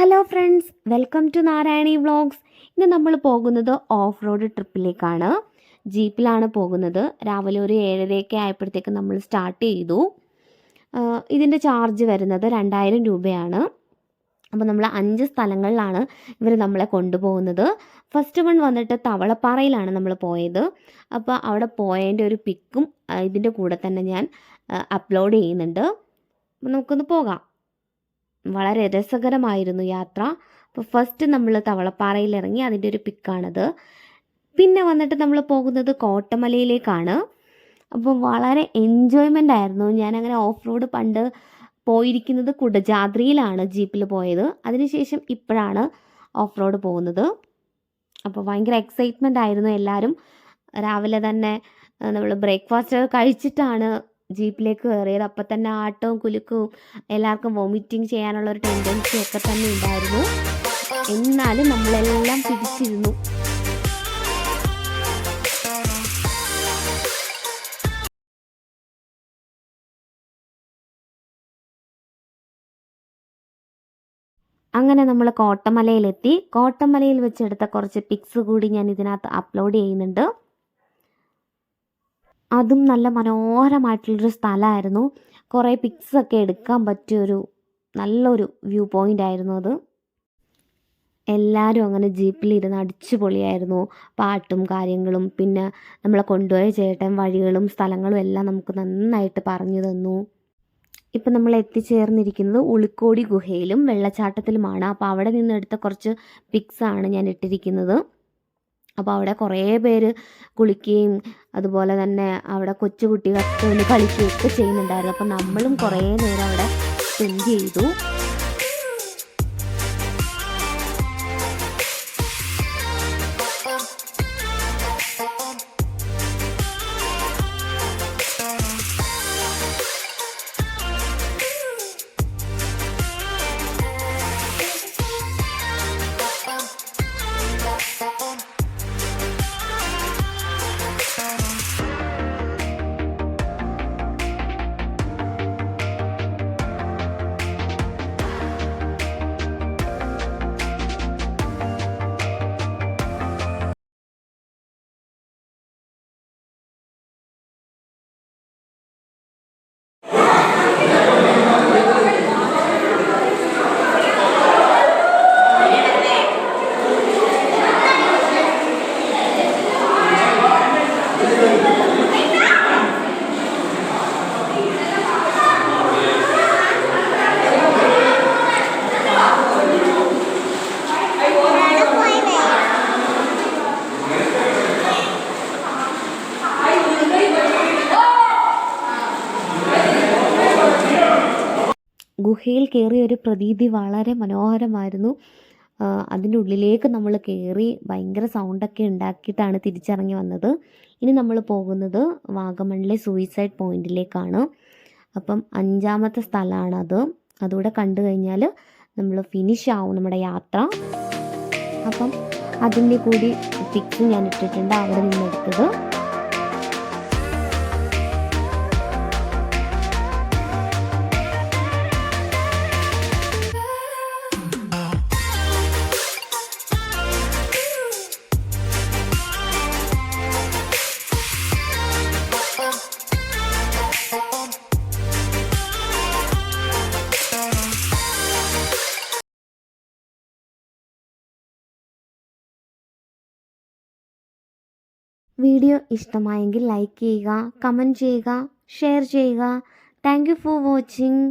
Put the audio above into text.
Hello friends welcome to Narayani vlogs ഇന്ന് നമ്മൾ പോകുന്നത് ഓഫ് റോഡ് ട്രിപ്പിലേക്കാണ് ജീപ്പിലാണ് പോകുന്നത്. രാവിലെ ഒരു ഏഴരയൊക്കെ ആയപ്പോഴത്തേക്ക് നമ്മൾ സ്റ്റാർട്ട് ചെയ്തു. ഇതിന്റെ ചാർജ് വരുന്നത് രണ്ടായിരം രൂപയാണ്. അപ്പോൾ നമ്മൾ അഞ്ച് സ്ഥലങ്ങളിലാണ് ഇവർ നമ്മളെ കൊണ്ടുപോകുന്നത്. ഫസ്റ്റ് വൺ വന്നിട്ട് തവളപ്പാറയിലാണ് നമ്മൾ പോയത്. അപ്പോൾ അവിടെ പോയതിന്റെ ഒരു പിക്കും ഇതിന്റെ കൂടെ തന്നെ ഞാൻ അപ്ലോഡ് ചെയ്യുന്നുണ്ട്. നമുക്കൊന്ന് പോകാം. വളരെ രസകരമായിരുന്നു യാത്ര. അപ്പോൾ ഫസ്റ്റ് നമ്മൾ തവളപ്പാറയിൽ ഇറങ്ങി അതിന്റെ ഒരു പിക്കാണത് പിന്നെ വന്നിട്ട് നമ്മൾ പോകുന്നത് കോട്ടമലയിലേക്കാണ്. അപ്പോൾ വളരെ എൻജോയ്മെന്റ് ആയിരുന്നു. ഞാനങ്ങനെ ഓഫ് റോഡ് പണ്ട് പോയിരിക്കുന്നത് കുടജാദ്രിയിലാണ് ജീപ്പിൽ പോയത്. അതിനുശേഷം ഇപ്പോഴാണ് ഓഫ് റോഡ് പോകുന്നത്. അപ്പോൾ ഭയങ്കര എക്സൈറ്റ്മെന്റ് ആയിരുന്നു എല്ലാവരും രാവിലെ തന്നെ നമ്മൾ ബ്രേക്ക്ഫാസ്റ്റ് കഴിച്ചിട്ടാണ് ജീപ്പിലേക്ക് കയറിയത്. അപ്പം തന്നെ ആട്ടവും കുലുക്കവും എല്ലാവർക്കും വോമിറ്റിംഗ് ചെയ്യാനുള്ള ഒരു ടെൻഡൻസി ഒക്കെ തന്നെ ഉണ്ടായിരുന്നു. എന്നാലും നമ്മളെല്ലാം പിടിച്ചിരുന്നു. അങ്ങനെ നമ്മൾ കോട്ടമലയിലെത്തി. കോട്ടമലയിൽ വെച്ചെടുത്ത കുറച്ച് പിക്സ് കൂടി ഞാൻ ഇതിനകത്ത് അപ്ലോഡ് ചെയ്യുന്നുണ്ട്. അതും നല്ല മനോഹരമായിട്ടുള്ളൊരു സ്ഥലമായിരുന്നു. കുറേ പിക്സ് ഒക്കെ എടുക്കാൻ പറ്റിയൊരു നല്ലൊരു വ്യൂ പോയിന്റ് ആയിരുന്നു അത്. എല്ലാവരും അങ്ങനെ ജീപ്പിലിരുന്ന് അടിച്ചു പൊളിയായിരുന്നു പാട്ടും കാര്യങ്ങളും പിന്നെ നമ്മളെ കൊണ്ടുപോയ ചേട്ടൻ വഴികളും സ്ഥലങ്ങളും എല്ലാം നമുക്ക് നന്നായിട്ട് പറഞ്ഞു തന്നു. ഇപ്പം നമ്മൾ എത്തിച്ചേർന്നിരിക്കുന്നത് ഉളിക്കോടി ഗുഹയിലും വെള്ളച്ചാട്ടത്തിലുമാണ്. അപ്പോൾ അവിടെ നിന്ന് എടുത്ത കുറച്ച് പിക്സാണ് ഞാൻ ഇട്ടിരിക്കുന്നത്. അപ്പോൾ അവിടെ കുറേ പേര് കുളിക്കുകയും അതുപോലെ തന്നെ അവിടെ കൊച്ചു കുട്ടികളൊക്കെ ഒന്ന് കളിക്കുകയും ചെയ്യുന്നുണ്ടായിരുന്നു. അപ്പോൾ നമ്മളും കുറേ നേരം അവിടെ സ്പെൻഡ് ചെയ്തു. ഗുഹയിൽ കയറിയ ഒരു പ്രതീതി വളരെ മനോഹരമായിരുന്നു. അതിന്റെ ഉള്ളിലേക്ക് നമ്മൾ കയറി ഭയങ്കര സൗണ്ടൊക്കെ ഉണ്ടാക്കിയിട്ടാണ് തിരിച്ചിറങ്ങി വന്നത്. ഇനി നമ്മൾ പോകുന്നത് വാഗമണിലെ സൂയിസൈഡ് പോയിന്റിലേക്കാണ് അപ്പം അഞ്ചാമത്തെ സ്ഥലമാണത്. അതുകൂടെ കണ്ടു കഴിഞ്ഞാൽ നമ്മൾ ഫിനിഷ് ആവും നമ്മുടെ യാത്ര. അപ്പം അതിന്റെ കൂടി പിക്സ് ഞാൻ ഇട്ടിട്ടുണ്ട് അവിടെ നിന്ന് വീഡിയോ ഇഷ്ടമായെങ്കിൽ ലൈക്ക് ചെയ്യുക കമന്റ് ചെയ്യുക ഷെയർ ചെയ്യുക. Thank you for watching